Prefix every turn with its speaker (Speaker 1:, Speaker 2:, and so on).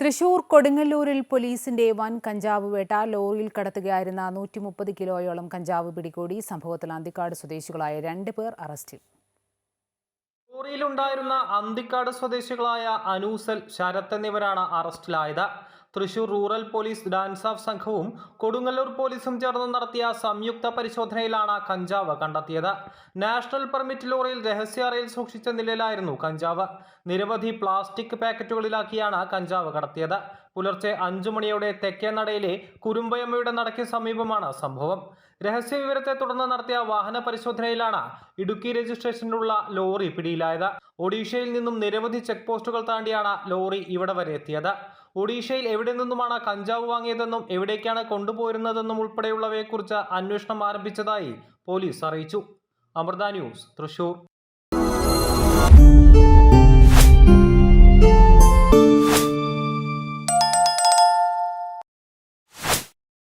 Speaker 1: തൃശൂർ കൊടുങ്ങല്ലൂരിൽ പോലീസിന്റെ വൻ കഞ്ചാവ് വേട്ട. ലോറിയിൽ കടത്തുകയായിരുന്ന നൂറ്റി മുപ്പത് കിലോയോളം കഞ്ചാവ് പിടികൂടി. സംഭവത്തിൽ അന്തിക്കാട് സ്വദേശികളായ രണ്ട് പേർ അറസ്റ്റിൽ.
Speaker 2: ലോറിയിലുണ്ടായിരുന്ന അന്തിക്കാട് സ്വദേശികളായ അനൂസൽ ശരത് എന്നിവരാണ് അറസ്റ്റിലായത്. Thrissur rural police DANSAF സംഘവും കൊടുങ്ങല്ലൂർ പോലീസും ചേർന്ന് നടത്തിയ സംയുക്ത പരിശോധനയിലാണ് കഞ്ചാവ് കണ്ടെത്തിയത്. നാഷണൽ പെർമിറ്റ് ലോറിയിൽ രഹസ്യാറയിൽ സൂക്ഷിച്ച നിലയിലായിരുന്നു കഞ്ചാവ്. നിരവധി പ്ലാസ്റ്റിക് പാക്കറ്റുകളിലാക്കിയാണ് കഞ്ചാവ് കടത്തിയത്. പുലർച്ചെ അഞ്ചു മണിയോടെ തെക്കേനടയിലെ കുരുമ്പയമ്മയുടെ നടയ്ക്ക് സമീപമാണ് സംഭവം. രഹസ്യവിവരത്തെ തുടർന്ന് നടത്തിയ വാഹന പരിശോധനയിലാണ് ഇടുക്കി രജിസ്ട്രേഷനിലുള്ള ലോറി പിടിയിലായത്. ഒഡീഷയിൽ നിന്നും നിരവധി ചെക്ക് പോസ്റ്റുകൾ താണ്ടിയാണ് ലോറി ഇവിടെ വരെ എത്തിയത്. ഒഡീഷയിൽ എവിടെ നിന്നുമാണ് കഞ്ചാവ് വാങ്ങിയതെന്നും എവിടേക്കാണ് കൊണ്ടുപോയിരുന്നതെന്നും ഉൾപ്പെടെയുള്ളവയെക്കുറിച്ച് അന്വേഷണം ആരംഭിച്ചതായി പോലീസ് അറിയിച്ചു. അമൃത ന്യൂസ് തൃശൂർ.